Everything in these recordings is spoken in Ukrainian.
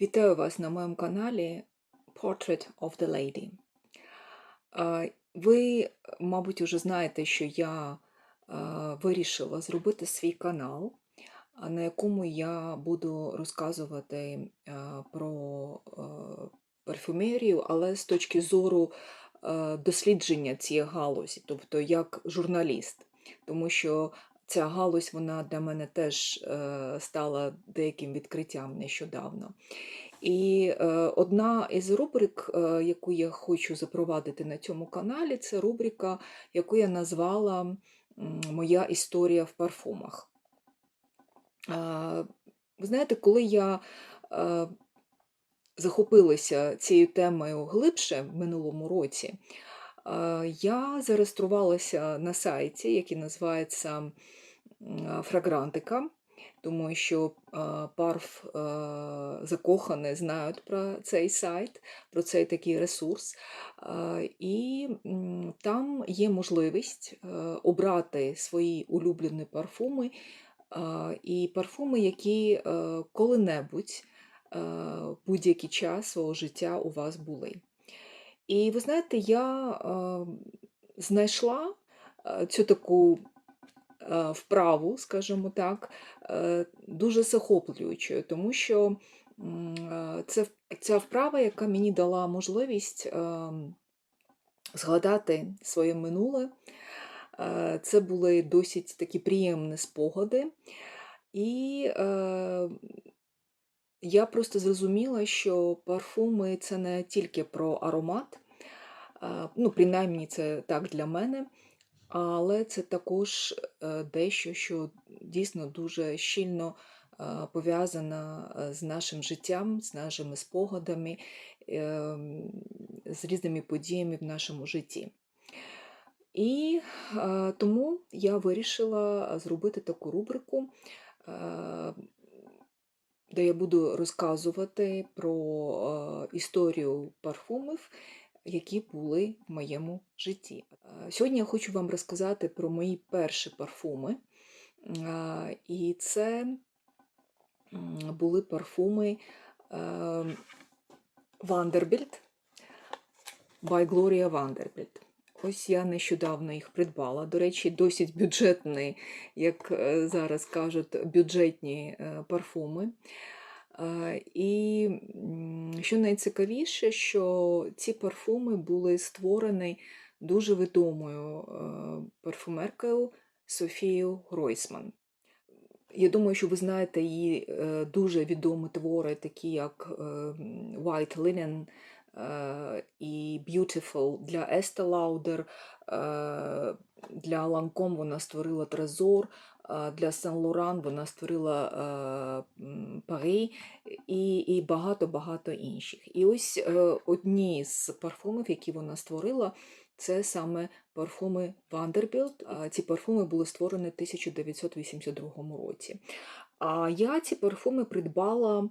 Вітаю вас на моєму каналі Portrait of the Lady. Ви, мабуть, уже знаєте, що я вирішила зробити свій канал, на якому я буду розказувати про парфюмерію, але з точки зору дослідження цієї галузі, тобто як журналіст. Тому що ця галузь вона для мене теж е, стала деяким відкриттям нещодавно. І е, одна із рубрик, е, яку я хочу запровадити на цьому каналі, це рубрика, яку я назвала Моя історія в парфумах. Ви знаєте, коли я захопилася цією темою глибше в минулому році, я зареєструвалася на сайті, який називається Фрагрантика, тому що парф е, закохані знають про цей сайт, про цей такий ресурс. І там є можливість обрати свої улюблені парфуми і парфуми, які коли-небудь будь-який час свого життя у вас були. І ви знаєте, я е, знайшла цю таку е, вправу, скажімо так, е, дуже захоплюючою, тому що е, це ця вправа, яка мені дала можливість е, згадати своє минуле. Е, Це були досить такі приємні спогади. І е, я просто зрозуміла, що парфуми це не тільки про аромат, ну, принаймні це так для мене, але це також е, дещо, що дійсно дуже щільно е, пов'язано е, з нашим життям, з нашими спогадами, ем, з різними подіями в нашому житті. І тому я вирішила зробити таку рубрику, де я буду розказувати про е, історію парфумів, які були в моєму житті. Е, Сьогодні я хочу вам розказати про мої перші парфуми. Е, І це були парфуми Vanderbilt by Gloria Vanderbilt. Ось я нещодавно їх придбала. До речі, досить бюджетні, як е, зараз кажуть, бюджетні е, парфуми. Е, І що найцікавіше, що ці парфуми були створені дуже відомою парфумеркою Софією Гройсман. Я думаю, що ви знаєте її дуже відомі твори, такі як White Linen і Beautiful для Estee Lauder, е, для Lancome вона створила Трезор, для Laurent вона створила м, Paris і, багато-багато інших. І ось е, одні з парфумів, які вона створила, це саме парфуми Vanderbilt. Ці парфуми були створені в 1982 році. А я ці парфуми придбала,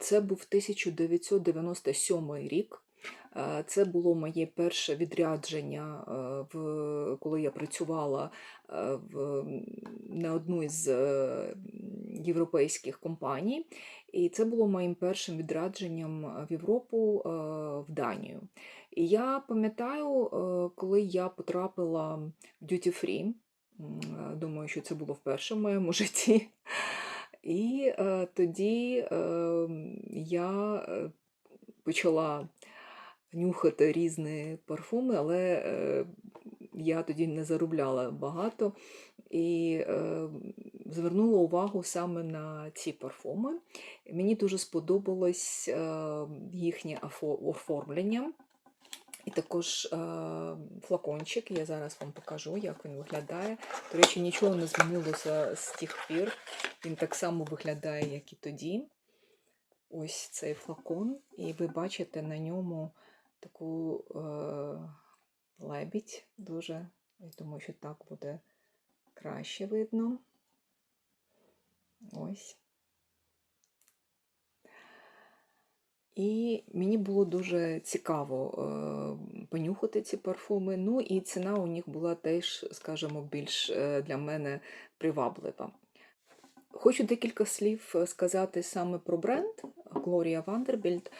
це був 1997 рік. Е, Це було моє перше відрядження, е, коли я працювала е, в, на одну із європейських компаній. І це було моїм першим відрядженням в Європу в Данію. І я пам'ятаю, коли я потрапила в Duty Free, думаю, що це було вперше в моєму житті. І е, тоді е, я е, почала нюхати різні парфуми, але е, я тоді не заробляла багато і е, звернула увагу саме на ці парфуми. Мені дуже сподобалось е, їхнє оформлення. І також е, флакончик, я зараз вам покажу, як він виглядає. До речі, нічого не змінилося з тих пір. Він так само виглядає, як і тоді. Ось цей флакон, і ви бачите на ньому таку е, лебідь. Дуже, я думаю, що так буде краще видно. Ось. І мені було дуже цікаво е, понюхати ці парфуми. Ну і ціна у них була теж, скажімо, більш е, для мене приваблива. Хочу декілька слів е, сказати саме про бренд Gloria Vanderbilt,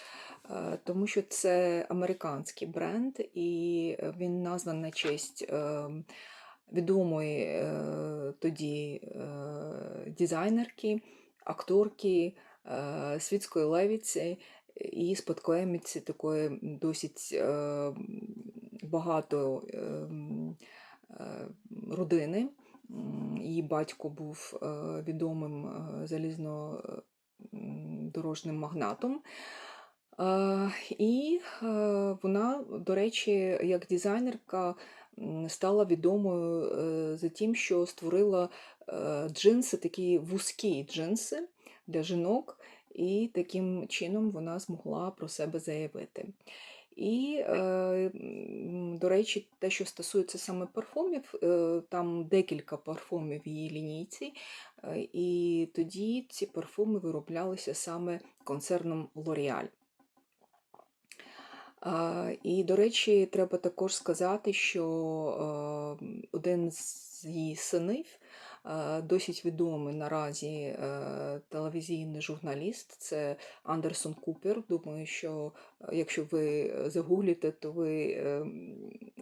тому що це американський бренд, і він названий на честь відомої тоді дизайнерки, акторки, світської левіці і спадкоємиці такої досить е, багато е, родини. Її батько був е, відомим залізнодорожним магнатом. І вона, до речі, як дизайнерка стала відомою е, за тим, що створила е, джинси, такі вузькі джинси для жінок, і таким чином вона змогла про себе заявити. І, е, до речі, те, що стосується саме парфумів, е, там декілька парфумів в її лінійці, е, і тоді ці парфуми вироблялися саме концерном L'Oréal. І, до речі, треба також сказати, що один з її синів, досить відомий наразі е, телевізійний журналіст, це Андерсон Купер. Думаю, що е, якщо ви загуглите, то ви е,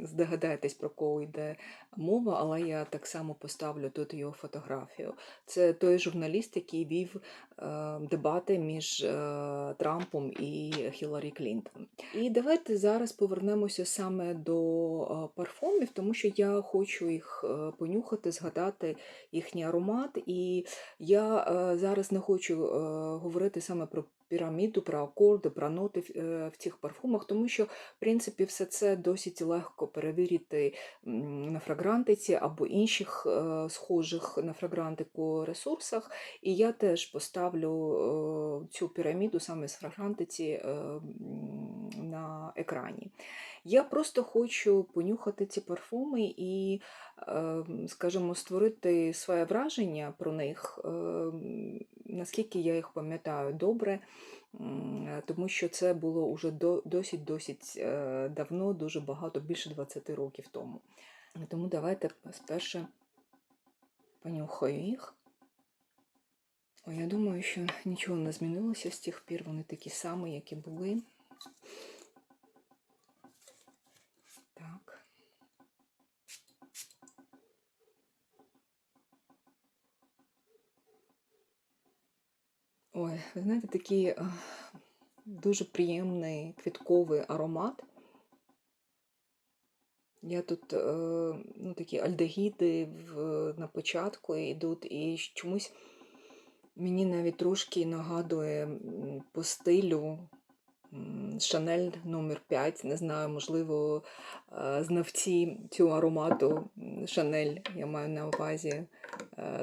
здогадаєтесь, про кого йде мова, але я так само поставлю тут його фотографію. Це той журналіст, який вів е, дебати між е, Трампом і Хіларі Клінтон. І давайте зараз повернемося саме до е, парфумів, тому що я хочу їх е, понюхати, згадати їхній аромат. І я е, зараз не хочу е, говорити саме про піраміду, про акорди, про ноти в, цих парфумах, тому що, в принципі, все це досить легко перевірити на фрагрантиці або інших е, схожих на фрагрантику ресурсах. І я теж поставлю е, цю піраміду саме з фрагрантиці на екрані. Я просто хочу понюхати ці парфуми і, скажімо, створити своє враження про них, наскільки я їх пам'ятаю добре, тому що це було уже досить-досить давно, дуже багато, більше 20 років тому. Тому давайте спершу понюхаю їх. Я думаю, що нічого не змінилося з тих пір, вони такі самі, як і були. Ой, ви знаєте, такий е, дуже приємний квітковий аромат. Я тут е, ну, такі альдегіди на початку йдуть, і чомусь мені навіть трошки нагадує по стилю Шанель номер 5 Не знаю, можливо, е, знавці цього аромату Шанель, я маю на увазі,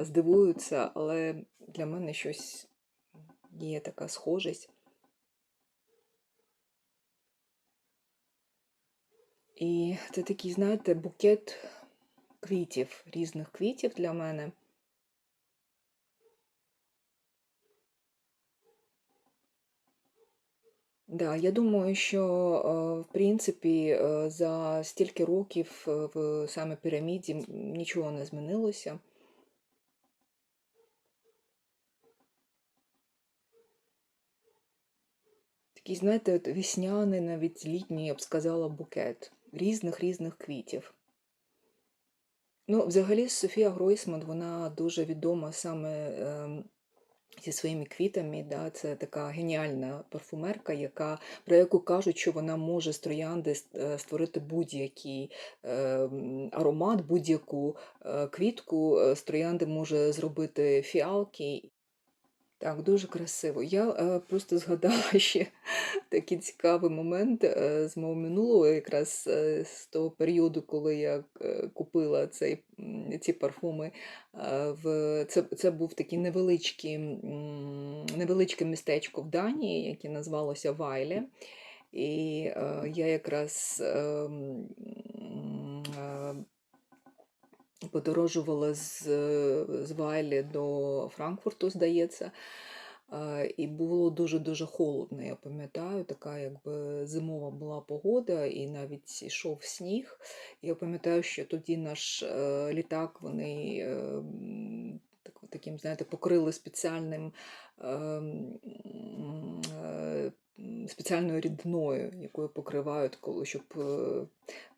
здивуються, але для мене щось є така схожість. І це такий, знаєте, букет квітів, різних квітів для мене. Да, я думаю, що е, в принципі е, за стільки років е, в саме піраміді нічого не змінилося. Такий, знаєте, от весняний, навіть літній, я б сказала, букет різних різних квітів. Ну, взагалі, Софія Гройсман, вона дуже відома саме ем, зі своїми квітами. Да? Це така геніальна парфумерка, яка, про яку кажуть, що вона може з троянди е, створити будь-який ем, аромат, будь-яку е, квітку е, з троянди може зробити фіалки. Так, дуже красиво. Я е, просто згадала ще такий цікавий момент е, з мого минулого, якраз е, з того періоду, коли я е, купила цей, ці парфуми. Е, в, це, це був такий невеличкий, невеличке містечко в Данії, яке назвалося Вайле. І е, я якраз е, подорожувала з, з Вайлі до Франкфурту, здається. І було дуже-дуже холодно, я пам'ятаю, така якби зимова була погода, і навіть йшов сніг. Я пам'ятаю, що тоді наш е, літак вони е, так, так, таким, знаєте, покрили спеціальним. Ем, Спеціальною рідною, якою покривають, коли щоб е,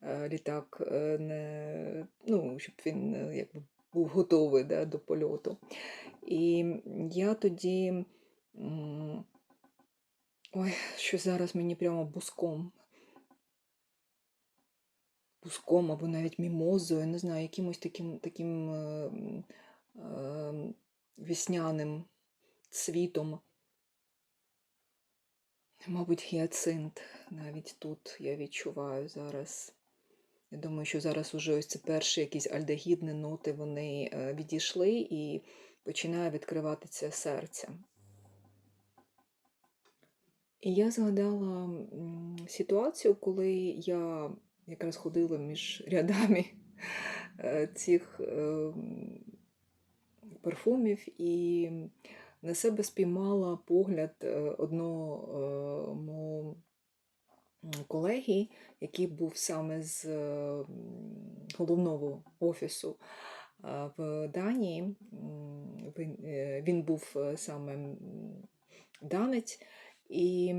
е, літак е, не ну, щоб він якби був готовий да, до польоту. І я тоді, ой, що зараз мені прямо буском буском або навіть мімозою, не знаю, якимось таким таким е, е, вісняним цвітом. Мабуть, гіацинт навіть тут я відчуваю зараз. Я думаю, що зараз уже ось ці перші якісь альдегідні ноти вони е, відійшли і починає відкриватися серце. І я згадала ситуацію, коли я якраз ходила між рядами е, цих е, парфумів і на себе спіймала погляд е, одного е, колеги, який був саме з е, головного офісу в Данії. Він, був саме данець, і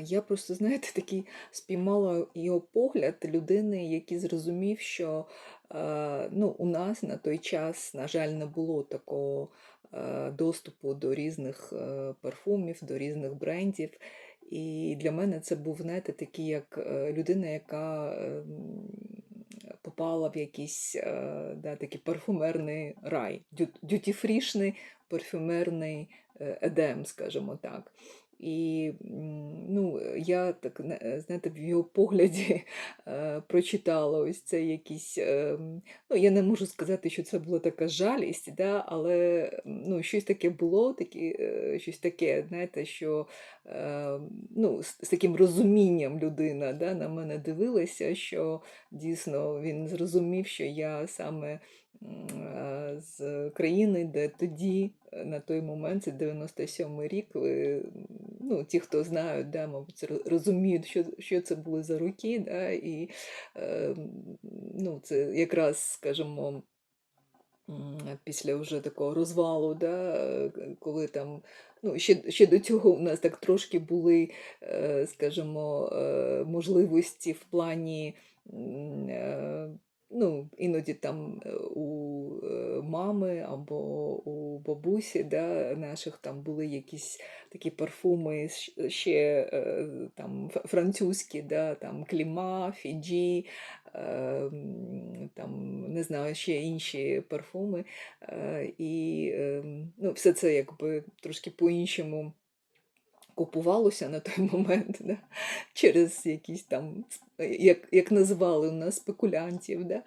я просто, знаєте, такий спіймала його погляд людини, який зрозумів, що е, ну, у нас на той час, на жаль, не було такого е, доступу до різних е, парфумів, до різних брендів. І для мене це був, знаєте, такий як е, людина, яка попала в якийсь е, да, такий парфумерний рай, дю- дюті-фрішний парфюмерний е, едем, скажімо так. І ну, я так знаєте, в його погляді е, прочитала ось це якийсь. е, Ну, я не можу сказати, що це була така жалість, да, але ну, щось таке було, такі, е, щось таке, знаєте, що е, ну, з, з таким розумінням людина да, на мене дивилася, що дійсно він зрозумів, що я саме з країни, де тоді, на той момент, це 97-й рік, ви, ну, ті, хто знають, да, мабуть, розуміють, що, що це були за роки, да, і е, ну, це якраз, скажімо, після вже такого розвалу, да, е, коли там, ну, ще, ще до цього у нас так трошки були, е, скажімо, е, можливості в плані. Ну, іноді там е, у е, мами або у бабусі да, наших там були якісь такі парфуми ще е, там французькі, да, там Кліма, Фіджі, е, там, не знаю, ще інші парфуми. Е, І ем, ну, все це якби трошки по-іншому купувалося на той момент, да? через якісь там, як, як називали у нас спекулянтів. Да?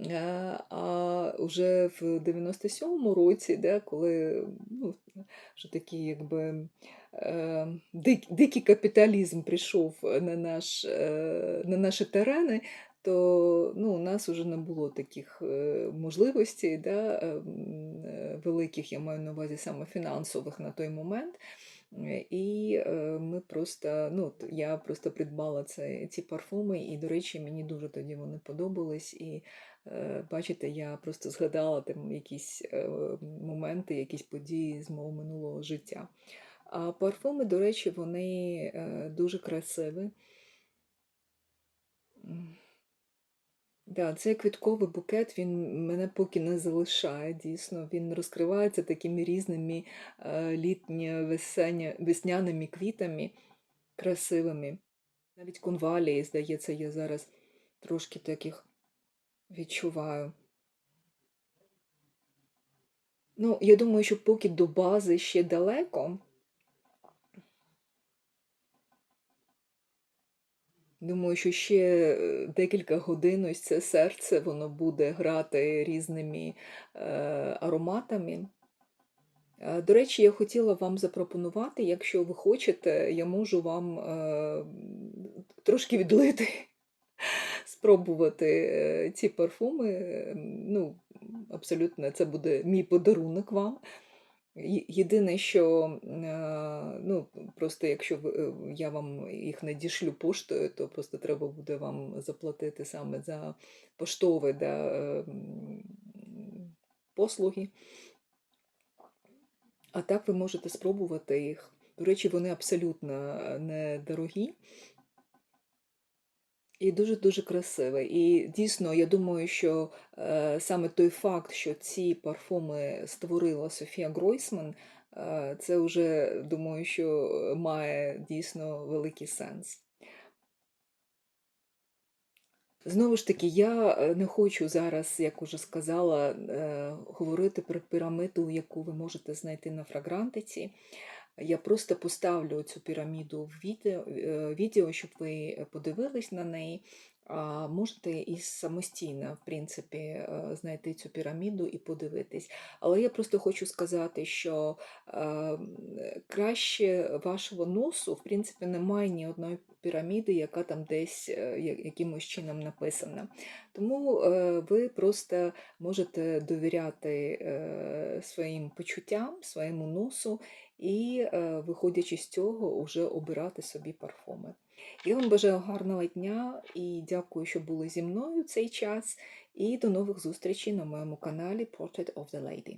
Е, А вже в 97-му році, да, коли ну, вже такий якби. е, дик- Дикий капіталізм прийшов на, наш, е, на наші терени, то ну, у нас вже не було таких можливостей да, е, м, е, великих, я маю на увазі саме фінансових на той момент. І е, ми просто, ну, я просто придбала це, ці парфуми, і, до речі, мені дуже тоді вони подобались. І е, бачите, я просто згадала там якісь е, моменти, якісь події з мого минулого життя. А парфуми, до речі, вони е, дуже красиві. Да, цей квітковий букет він мене поки не залишає. Дійсно, він розкривається такими різними е, літньо-весняними квітами красивими. Навіть конвалії, здається, я зараз трошки таких відчуваю. Ну, я думаю, що поки до бази ще далеко. Думаю, що ще е, декілька годин ось це серце воно буде грати різними е, ароматами. Е, До речі, я хотіла вам запропонувати, якщо ви хочете, я можу вам е, трошки відлити, спробувати е, ці парфуми. Ну, абсолютно, це буде мій подарунок вам. Єдине, що е, ну, просто якщо е, я вам їх надішлю поштою, то просто треба буде вам заплатити саме за поштове да, е, послуги. А так ви можете спробувати їх. До речі, вони абсолютно недорогі. І дуже-дуже красиве. І дійсно, я думаю, що е, саме той факт, що ці парфуми створила Софія Гройсман, е, це вже думаю, що має дійсно великий сенс. Знову ж таки, я е, не хочу зараз, як уже сказала, е, говорити про піраміду, яку ви можете знайти на фрагрантиці. Я просто поставлю цю піраміду в відео, е, відео щоб ви подивились на неї. А можете і самостійно, в принципі, е, знайти цю піраміду і подивитись. Але я просто хочу сказати, що е, краще вашого носу, в принципі, немає ні одної піраміди, яка там десь е, якимось чином написана. Тому е, ви просто можете довіряти е, своїм почуттям, своєму носу і, е, виходячи з цього, вже обирати собі парфуми. Я вам бажаю гарного дня і дякую, що були зі мною цей час. І до нових зустрічей на моєму каналі Portrait of the Lady.